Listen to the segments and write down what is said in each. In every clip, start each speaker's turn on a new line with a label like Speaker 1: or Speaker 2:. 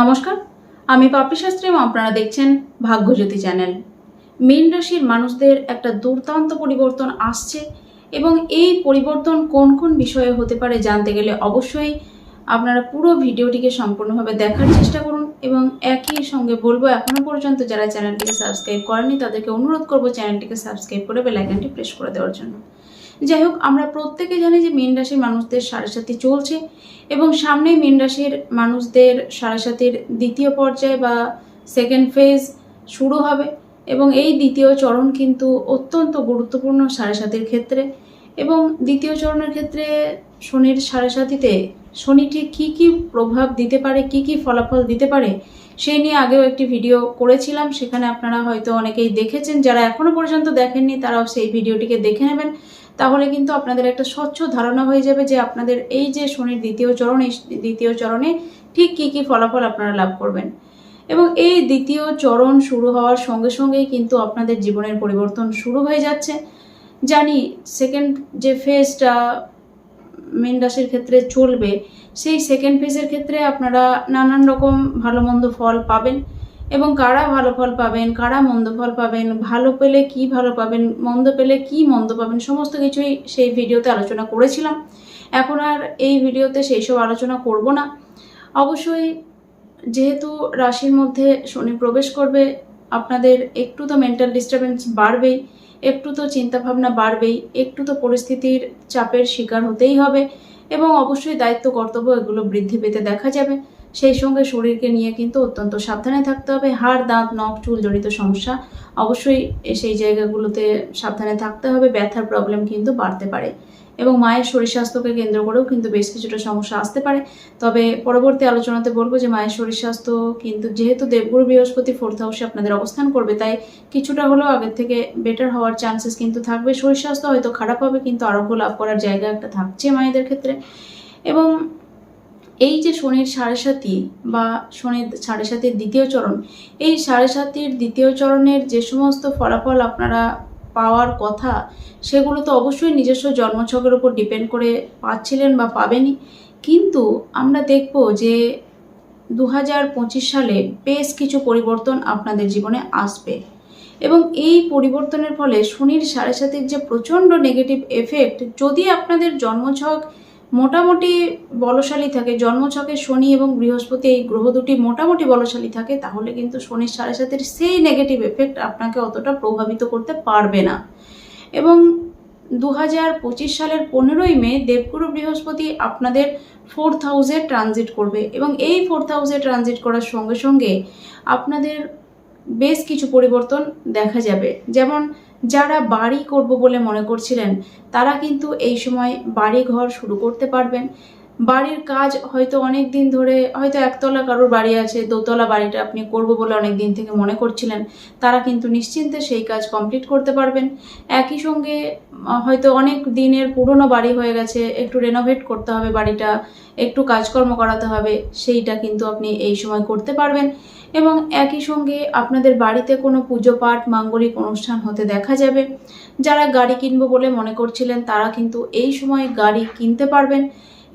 Speaker 1: নমস্কার, আমি পাপড়ি শাস্ত্রী আপনারা দেখছেন ভাগ্যজ্যোতি চ্যানেল। মীন রাশির মানুষদের একটা দুর্দান্ত পরিবর্তন আসছে এবং এই পরিবর্তন কোন কোন বিষয়ে হতে পারে জানতে গেলে অবশ্যই আপনারা পুরো ভিডিওটিকে সম্পূর্ণভাবে দেখার চেষ্টা করুন এবং একই সঙ্গে বলব, এখনও পর্যন্ত যারা চ্যানেলটিকে সাবস্ক্রাইব করেনি তাদেরকে অনুরোধ করব চ্যানেলটিকে সাবস্ক্রাইব করে বেলাইকানটি প্রেস করে দেওয়ার জন্য। যাই হোক, আমরা প্রত্যেকে জানি যে মীন রাশির মানুষদের সাড়ে সাথে চলছে এবং সামনে মীন রাশির মানুষদের সাড়ে সাতির দ্বিতীয় পর্যায় বা সেকেন্ড ফেজ শুরু হবে এবং এই দ্বিতীয় চরণ কিন্তু অত্যন্ত গুরুত্বপূর্ণ সাড়ে সাতির ক্ষেত্রে এবং দ্বিতীয় চরণের ক্ষেত্রে শনির সাড়ে সাতিতে শনি ঠিক কী কী প্রভাব দিতে পারে, কী কী ফলাফল দিতে পারে, সেই নিয়ে আগেও একটি ভিডিও করেছিলাম। সেখানে আপনারা হয়তো অনেকেই দেখেছেন, যারা এখনও পর্যন্ত দেখেননি, তারাও সেই ভিডিওটিকে দেখে নেবেন। তাহলে কিন্তু আপনাদের একটা স্বচ্ছ ধারণা হয়ে যাবে যে আপনাদের এই যে শনির দ্বিতীয় চরণ, এই দ্বিতীয় চরণে ঠিক কী কী ফলাফল আপনারা লাভ করবেন। এবং এই দ্বিতীয় চরণ শুরু হওয়ার সঙ্গে সঙ্গেই কিন্তু আপনাদের জীবনের পরিবর্তন শুরু হয়ে যাচ্ছে। জানি সেকেন্ড যে ফেজটা মীন রাশির ক্ষেত্রে চলবে, সেই সেকেন্ড ফেজের ক্ষেত্রে আপনারা নানান রকম ভালো মন্দ ফল পাবেন। এবং কারা ভালো ফল পাবেন, কারা মন্দ ফল পাবেন, ভালো পেলে কি ভালো পাবেন, মন্দ পেলে কি মন্দ পাবেন, সমস্ত কিছুই সেই ভিডিওতে আলোচনা করেছিলাম। এখন আর এই ভিডিওতে সেই সব আলোচনা করব না। অবশ্যই যেহেতু রাশির মধ্যে শনি প্রবেশ করবে, আপনাদের একটু তো মেন্টাল ডিস্টারবেন্স বাড়বেই, একটু তো চিন্তাভাবনা বাড়বেই, একটু তো পরিস্থিতির চাপের শিকার হতেই হবে এবং অবশ্যই দায়িত্ব, কর্তব্য এগুলো বৃদ্ধি পেতে দেখা যাবে। সেই সঙ্গে শরীরকে নিয়ে কিন্তু অত্যন্ত সাবধানে থাকতে হবে। হাড়, দাঁত, নখ, চুল জড়িত সমস্যা অবশ্যই সেই জায়গাগুলোতে সাবধানে থাকতে হবে। ব্যথার প্রবলেম কিন্তু বাড়তে পারে এবং মায়ের শরীর স্বাস্থ্যকে কেন্দ্র করেও কিন্তু বেশ কিছুটা সমস্যা আসতে পারে। তবে পরবর্তী আলোচনাতে বলব যে, মায়ের শরীর স্বাস্থ্য কিন্তু যেহেতু দেবগুরু বৃহস্পতি ফোর্থ হাউসে আপনাদের অবস্থান করবে, তাই কিছুটা হলেও আগের থেকে বেটার হওয়ার চান্সেস কিন্তু থাকবে। শরীর স্বাস্থ্য হয়তো খারাপ হবে, কিন্তু আরোগ্য লাভ করার জায়গা একটা থাকছে মায়েদের ক্ষেত্রে। এবং এই যে শনির সাড়ে সাতি বা শনির সাড়ে সাতির দ্বিতীয় চরণ, এই সাড়ে সাতির দ্বিতীয় চরণের যে সমস্ত ফলাফল আপনারা পাওয়ার কথা, সেগুলো তো অবশ্যই নিজস্ব জন্মছকের উপর ডিপেন্ড করে পাচ্ছিলেন বা পাবেনই। কিন্তু আমরা দেখব যে দু হাজার পঁচিশ সালে বেশ কিছু পরিবর্তন আপনাদের জীবনে আসবে এবং এই পরিবর্তনের ফলে শনির সাড়ে সাতির যে প্রচণ্ড নেগেটিভ এফেক্ট যদি আপনাদের জন্মছক মোটামুটি বলশালী থাকে। জন্মছকে শনি এবং বৃহস্পতি এই গ্রহ দুটি মোটামুটি বলশালী থাকে, তাহলে কিন্তু শনির সাড়ে সাতের সেই নেগেটিভ এফেক্ট আপনাকে অতটা প্রভাবিত করতে পারবে না। এবং দু হাজার পঁচিশ সালের পনেরোই মে দেবগুরু বৃহস্পতি আপনাদের ফোর্থ হাউসে ট্রানজিট করবে এবং এই ফোর্থ হাউসে ট্রানজিট করার সঙ্গে সঙ্গে আপনাদের বেশ কিছু পরিবর্তন দেখা যাবে। যেমন যারা বাড়ি করব বলে মনে করছিলেন, তারা কিন্তু এই সময় বাড়ি ঘর শুরু করতে পারবেন। বাড়ির কাজ হয়তো অনেক দিন ধরে হয়তো একতলা কারোর বাড়ি আছে, দোতলা বাড়িটা আপনি করব বলে অনেক দিন থেকে মনে করছিলেন, তারা কিন্তু নিশ্চিন্তে সেই কাজ কমপ্লিট করতে পারবেন। একই সঙ্গে হয়তো অনেক দিনের পুরনো বাড়ি হয়ে গেছে, একটু রেনোভেট করতে হবে বাড়িটা, একটু কাজকর্ম করাতে হবে, সেইটা কিন্তু আপনি এই সময় করতে পারবেন। এবং একই সঙ্গে আপনাদের বাড়িতে কোনো পুজো পাঠ, মাঙ্গলিক অনুষ্ঠান হতে দেখা যাবে। যারা গাড়ি কিনবো বলে মনে করছিলেন, তারা কিন্তু এই সময় গাড়ি কিনতে পারবেন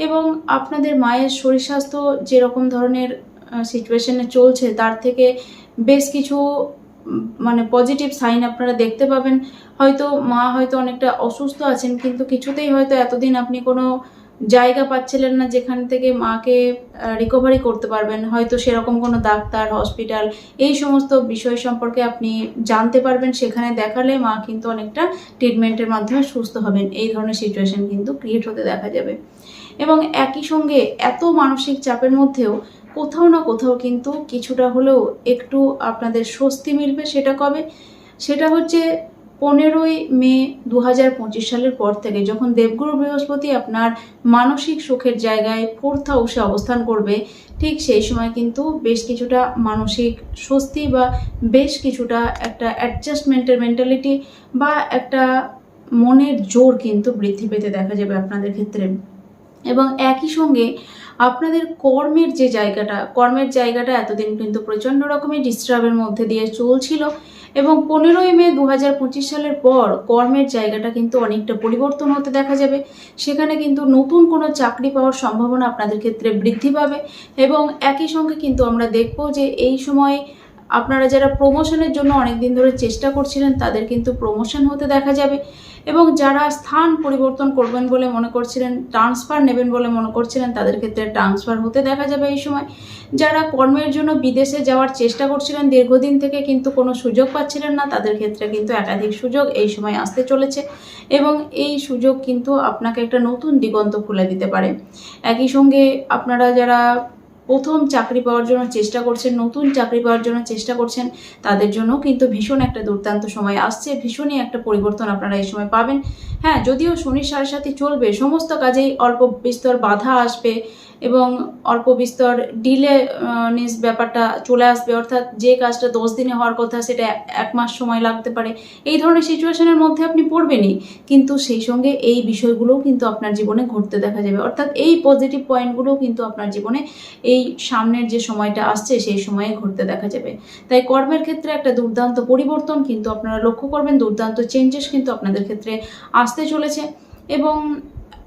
Speaker 1: এবং আপনাদের মায়ের শরীর স্বাস্থ্য যেরকম ধরনের সিচুয়েশনে চলছে, তার থেকে বেশ কিছু মানে পজিটিভ সাইন আপনারা দেখতে পাবেন। হয়তো মা হয়তো অনেকটা অসুস্থ আছেন, কিন্তু কিছুতেই হয়তো এতদিন আপনি কোনো জায়গা পাচ্ছিলেন না যেখান থেকে মাকে রিকভারি করতে পারবেন। হয়তো সেরকম কোনো ডাক্তার হসপিটাল এই সমস্ত বিষয় সম্পর্কে আপনি জানতে পারবেন। সেখানে দেখালে মা কিন্তু অনেকটা ট্রিটমেন্টের মাধ্যমে সুস্থ হবেন। এই ধরনের সিচুয়েশন কিন্তু ক্রিয়েট হতে দেখা যাবে। এবং একই সঙ্গে এত মানসিক চাপের মধ্যেও কোথাও না কোথাও কিন্তু কিছুটা হলেও একটু আপনাদের স্বস্তি মিলবে সেটা কবে? সেটা হচ্ছে পনেরোই মে দু হাজার পঁচিশ সালের পর থেকে যখন দেবগুরু বৃহস্পতি আপনার মানসিক সুখের জায়গায় ফোর্থ হাউসে অবস্থান করবে, ঠিক সেই সময় কিন্তু বেশ কিছুটা মানসিক স্বস্তি বা বেশ কিছুটা একটা অ্যাডজাস্টমেন্টের মেন্টালিটি বা একটা মনের জোর কিন্তু বৃদ্ধি পেতে দেখা যাবে আপনাদের ক্ষেত্রে। এবং একই সঙ্গে আপনাদের কর্মের যে জায়গাটা, কর্মের জায়গাটা এতদিন কিন্তু প্রচণ্ড রকমের ডিস্টার্বের মধ্যে দিয়ে চলছিল। এবং পনেরোই মে দু হাজার পঁচিশ সালের পর কর্মের জায়গাটা কিন্তু অনেকটা পরিবর্তন হতে দেখা যাবে। সেখানে কিন্তু নতুন কোনো চাকরি পাওয়ার সম্ভাবনা আপনাদের ক্ষেত্রে বৃদ্ধি পাবে এবং একই সঙ্গে কিন্তু আমরা দেখব যে এই সময় আপনারা যারা প্রমোশনের জন্য অনেক দিন ধরে চেষ্টা করছিলেন, তাদের কিন্তু প্রমোশন হতে দেখা যাবে। এবং যারা স্থান পরিবর্তন করবেন বলে মনে করছিলেন ট্রান্সফার নেবেন বলে মনে করছিলেন, তাদের ক্ষেত্রে ট্রান্সফার হতে দেখা যাবে এই সময়। যারা কর্মের জন্য বিদেশে যাওয়ার চেষ্টা করছিলেন, দীর্ঘদিন থেকে কিন্তু কোনো সুযোগ পাচ্ছিলেন না, তাদের ক্ষেত্রে কিন্তু একাধিক সুযোগ এই সময় আসতে চলেছে। এবং এই সুযোগ কিন্তু আপনাকে একটা নতুন দিগন্ত খুলে দিতে পারে। একই সঙ্গে আপনারা যারা প্রথম চাকরি পাওয়ার জন্য চেষ্টা করছেন, নতুন চাকরি পাওয়ার জন্য চেষ্টা করছেন, তাদের জন্য কিন্তু ভীষণ একটা দুর্দান্ত সময় আসছে, ভীষণই একটা পরিবর্তন আপনারা এই সময় পাবেন। হ্যাঁ যদিও শনির সাড়ে সাথে চলবে, সমস্ত কাজেই অল্প বিস্তর বাধা আসবে এবং অল্প বিস্তর ডিলে নিস ব্যাপারটা চলে আসবে। অর্থাৎ যে কাজটা দশ দিনে হওয়ার কথা, সেটা এক মাস সময় লাগতে পারে। এই ধরনের সিচুয়েশনের মধ্যে আপনি পড়বেনই। কিন্তু সেই সঙ্গে এই বিষয়গুলোও কিন্তু আপনার জীবনে ঘটতে দেখা যাবে। অর্থাৎ এই পজিটিভ পয়েন্টগুলোও কিন্তু আপনার জীবনে এই সামনের যে সময়টা আসছে, সেই সময়ে ঘটতে দেখা যাবে। তাই কর্মের ক্ষেত্রে একটা দুর্দান্ত পরিবর্তন কিন্তু আপনারা লক্ষ্য করবেন। দুর্দান্ত চেঞ্জেস কিন্তু আপনাদের ক্ষেত্রে আসতে চলেছে। এবং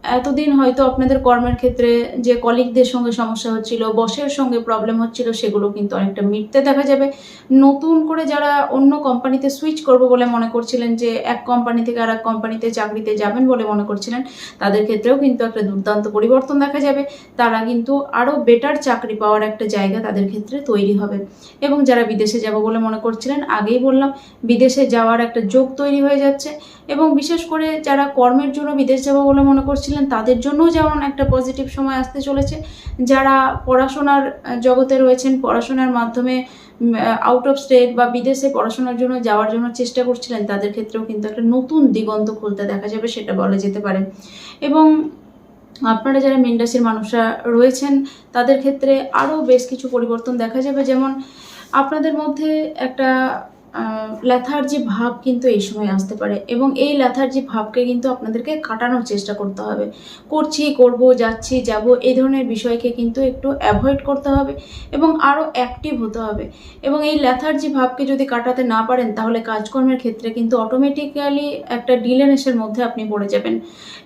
Speaker 1: এতদিন হয়তো আপনাদের কর্মের ক্ষেত্রে যে কলিগদের সঙ্গে সমস্যা হচ্ছিল বসের সঙ্গে প্রবলেম হচ্ছিল, সেগুলো কিন্তু অনেকটা মিটতে দেখা যাবে। নতুন করে যারা অন্য কোম্পানিতে সুইচ করব বলে মনে করছিলেন যে, এক কোম্পানি থেকে আর কোম্পানিতে চাকরিতে যাবেন বলে মনে করছিলেন, তাদের ক্ষেত্রেও কিন্তু একটা দুর্দান্ত পরিবর্তন দেখা যাবে। তারা কিন্তু আরও বেটার চাকরি পাওয়ার একটা জায়গা তাদের ক্ষেত্রে তৈরি হবে। এবং যারা বিদেশে যাব বলে মনে করছিলেন, আগেই বললাম, বিদেশে যাওয়ার একটা যোগ তৈরি হয়ে যাচ্ছে। এবং বিশেষ করে যারা কর্মের জন্য বিদেশ যাব বলে মনে করছিলেন তাদের জন্যও যেমন একটা পজিটিভ সময় আসতে চলেছে। যারা পড়াশোনার জগতে রয়েছেন, পড়াশোনার মাধ্যমে আউট অফ স্টেট বা বিদেশে পড়াশোনার জন্য, যাওয়ার জন্য চেষ্টা করছিলেন, তাদের ক্ষেত্রেও কিন্তু একটা নতুন দিগন্ত খুলতে দেখা যাবে, সেটা বলা যেতে পারে। এবং আপনারা যারা মীন মানুষরা রয়েছেন, তাদের ক্ষেত্রে আরও বেশ কিছু পরিবর্তন দেখা যাবে। যেমন আপনাদের মধ্যে একটা ল্যাথার্জি ভাব কিন্তু এই সময় আসতে পারে এবং এই ল্যাথার্জি ভাবকে কিন্তু আপনাদেরকে কাটানোর চেষ্টা করতে হবে। করছি, করব, যাচ্ছি, যাব, এই ধরনের বিষয়কে কিন্তু একটু অ্যাভয়েড করতে হবে এবং আরও অ্যাক্টিভ হতে হবে। এবং এই ল্যাথার্জি ভাবকে যদি কাটাতে না পারেন, তাহলে কাজকর্মের ক্ষেত্রে কিন্তু অটোমেটিক্যালি একটা ডিলেনেসের মধ্যে আপনি পড়ে যাবেন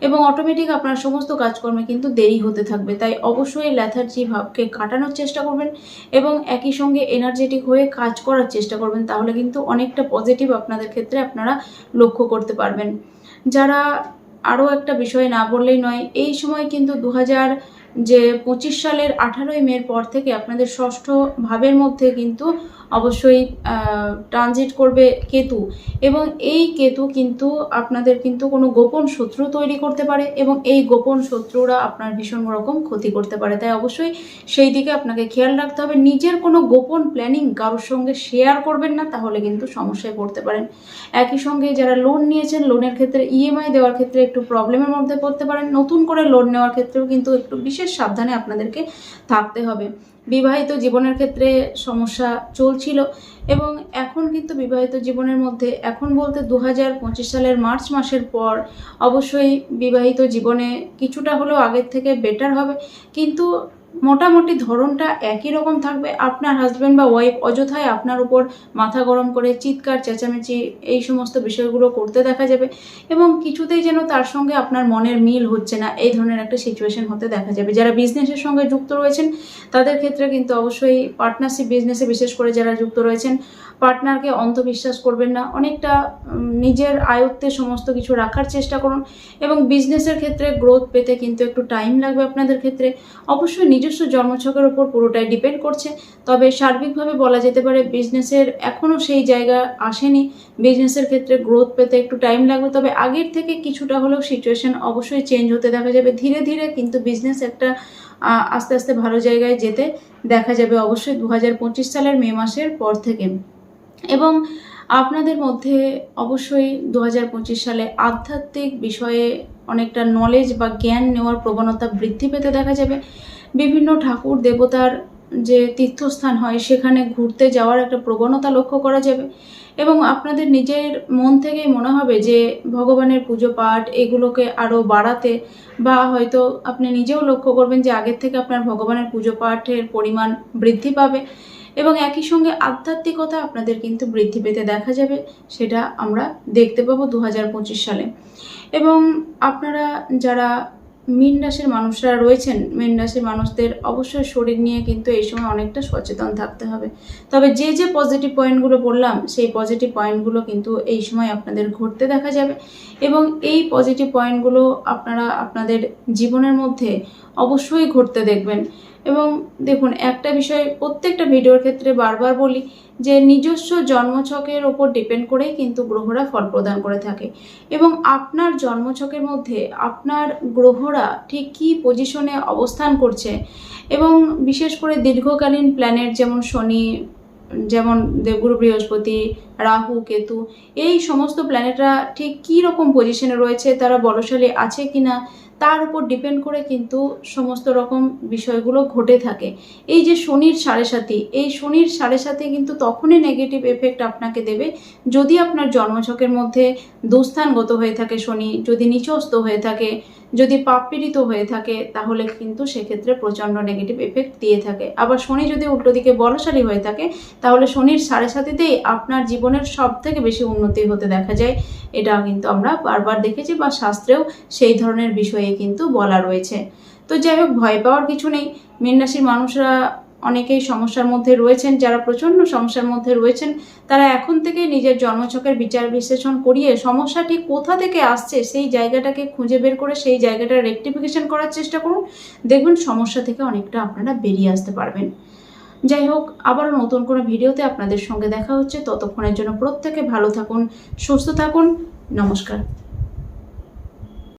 Speaker 1: এবং অটোমেটিক আপনার সমস্ত কাজকর্মে কিন্তু দেরি হতে থাকবে। তাই অবশ্যই ল্যাথার্জি ভাবকে কাটানোর চেষ্টা করবেন এবং একই সঙ্গে এনার্জেটিক হয়ে কাজ করার চেষ্টা করবেন, তাহলে কিন্তু অনেকটা পজিটিভ আপনাদের ক্ষেত্রে আপনারা লক্ষ্য করতে পারবেন। যারা আরও একটা বিষয় না বললেই নয়, এই সময় কিন্তু দু হাজার যে পঁচিশ সালের আঠারোই মের পর থেকে আপনাদের ষষ্ঠ ভাবের মধ্যে কিন্তু অবশ্যই ট্রানজিট করবে কেতু। এবং এই কেতু কিন্তু আপনাদের কিন্তু কোনো গোপন শত্রু তৈরি করতে পারে এবং এই গোপন শত্রুরা আপনার ভীষণ রকম ক্ষতি করতে পারে। তাই অবশ্যই সেই দিকে আপনাকে খেয়াল রাখতে হবে। নিজের কোনো গোপন প্ল্যানিং কারোর সঙ্গে শেয়ার করবেন না, তাহলে কিন্তু সমস্যায় পড়তে পারেন। একই সঙ্গে যারা লোন নিয়েছেন লোনের ক্ষেত্রে ইএমআই দেওয়ার ক্ষেত্রে একটু প্রবলেমের মধ্যে পড়তে পারেন। নতুন করে লোন নেওয়ার ক্ষেত্রেও কিন্তু একটু বিশেষ সাবধানে আপনাদেরকে থাকতে হবে। বিবাহিত জীবনের ক্ষেত্রে সমস্যা চলছিল এবং এখন কিন্তু বিবাহিত জীবনের মধ্যে, এখন বলতে দু হাজার পঁচিশ সালের মার্চ মাসের পর অবশ্যই বিবাহিত জীবনে কিছুটা হলেও আগের থেকে বেটার হবে। কিন্তু মোটামুটি ধরনটা একই রকম থাকবে। আপনার হাজব্যান্ড বা ওয়াইফ অযথায় আপনার উপর মাথা গরম করে চিৎকার, চেঁচামেচি এই সমস্ত বিষয়গুলো করতে দেখা যাবে এবং কিছুতেই যেন তার সঙ্গে আপনার মনের মিল হচ্ছে না। এই ধরনের একটা সিচুয়েশন হতে দেখা যাবে। যারা বিজনেসের সঙ্গে যুক্ত রয়েছেন, তাদের ক্ষেত্রে কিন্তু অবশ্যই পার্টনারশিপ বিজনেসে বিশেষ করে যারা যুক্ত রয়েছেন পার্টনারকে অন্ধবিশ্বাস করবেন না। অনেকটা নিজের আয়ত্তে সমস্ত কিছু রাখার চেষ্টা করুন এবং বিজনেসের ক্ষেত্রে গ্রোথ পেতে কিন্তু একটু টাইম লাগবে আপনাদের ক্ষেত্রে। অবশ্যই নিজস্ব জন্মছকের ওপর পুরোটাই ডিপেন্ড করছে। তবে সার্বিকভাবে বলা যেতে পারে বিজনেসের এখনও সেই জায়গা আসেনি। বিজনেসের ক্ষেত্রে গ্রোথ পেতে একটু টাইম লাগবে। তবে আগের থেকে কিছুটা হলেও সিচুয়েশন অবশ্যই চেঞ্জ হতে দেখা যাবে। ধীরে ধীরে কিন্তু বিজনেস একটা আস্তে আস্তে ভালো জায়গায় যেতে দেখা যাবে অবশ্যই দু হাজার পঁচিশ সালের মে মাসের পর থেকে। এবং আপনাদের মধ্যে অবশ্যই দু হাজার পঁচিশ সালে আধ্যাত্মিক বিষয়ে অনেকটা নলেজ বা জ্ঞান নেওয়ার প্রবণতা বৃদ্ধি পেতে দেখা যাবে। বিভিন্ন ঠাকুর দেবতার যে তীর্থস্থান হয়, সেখানে ঘুরতে যাওয়ার একটা প্রবণতা লক্ষ্য করা যাবে। এবং আপনাদের নিজের মন থেকেই মনে হবে যে, ভগবানের পুজো পাঠ এগুলোকে আরও বাড়াতে বা হয়তো আপনি নিজেও লক্ষ্য করবেন যে, আগের থেকে আপনার ভগবানের পুজো পাঠের পরিমাণ বৃদ্ধি পাবে এবং একই সঙ্গে আধ্যাত্মিকতা আপনাদের কিন্তু বৃদ্ধি পেতে দেখা যাবে, সেটা আমরা দেখতে পাবো দু হাজার পঁচিশ সালে। এবং আপনারা যারা মীন রাশির মানুষরা রয়েছেন, মীন রাশির মানুষদের অবশ্যই শরীর নিয়ে কিন্তু এই সময় অনেকটা সচেতন থাকতে হবে। তবে যে যে পজিটিভ পয়েন্টগুলো বললাম, সেই পজিটিভ পয়েন্টগুলো কিন্তু এই সময় আপনাদের ঘটতে দেখা যাবে এবং এই পজিটিভ পয়েন্টগুলো আপনারা আপনাদের জীবনের মধ্যে অবশ্যই ঘটতে দেখবেন। এবং দেখুন, একটা বিষয় প্রত্যেকটা ভিডিওর ক্ষেত্রে বারবার বলি যে, নিজস্ব জন্মছকের ওপর ডিপেন্ড করেই কিন্তু গ্রহরা ফল প্রদান করে থাকে। এবং আপনার জন্মছকের মধ্যে আপনার গ্রহরা ঠিক কী পজিশনে অবস্থান করছে এবং বিশেষ করে দীর্ঘকালীন প্ল্যানেট যেমন শনি, যেমন দেবগুরু বৃহস্পতি, রাহু, কেতু, এই সমস্ত প্ল্যানেটরা ঠিক কী রকম পজিশনে রয়েছে, তারা বলশালী আছে কি না তার উপর ডিপেন্ড করে কিন্তু সমস্ত রকম বিষয়গুলো ঘটে থাকে। এই যে শনির সাড়ে সাথী, এই শনির সাড়ে সাথে কিন্তু তখনই নেগেটিভ এফেক্ট আপনাকে দেবে যদি আপনার জন্মছকের মধ্যে দুস্থানগত হয়ে থাকে শনি, যদি নিচস্ত হয়ে থাকে যদি পাপ পীড়িত হয়ে থাকে, তাহলে কিন্তু সেক্ষেত্রে প্রচণ্ড নেগেটিভ এফেক্ট দিয়ে থাকে। আবার শনি যদি উল্টো দিকে বলশালী হয়ে থাকে, তাহলে শনির সাড়ে সাথেতেই আপনার জীবনের সব থেকে বেশি উন্নতি হতে দেখা যায়। এটা কিন্তু আমরা বারবার দেখেছি বা শাস্ত্রেও সেই ধরনের বিষয়ে কিন্তু বলা রয়েছে। তো যাই হোক, ভয় পাওয়ার কিছু নেই। মীন রাশির মানুষরা অনেকেই সমস্যার মধ্যে রয়েছেন, যারা প্রচণ্ড সমস্যার মধ্যে রয়েছেন, তারা এখন থেকে নিজের জন্মছকের বিচার বিশ্লেষণ করিয়ে সমস্যা ঠিক কোথা থেকে আসছে, সেই জায়গাটাকে খুঁজে বের করে সেই জায়গাটা রেকটিফিকেশন করার চেষ্টা করুন। দেখবেন সমস্যা থেকে অনেকটা আপনারা বেরিয়ে আসতে পারবেন। যাই হোক, আবারও নতুন কোনো ভিডিওতে আপনাদের সঙ্গে দেখা হচ্ছে। ততক্ষণের জন্য প্রত্যেকে ভালো থাকুন, সুস্থ থাকুন। নমস্কার।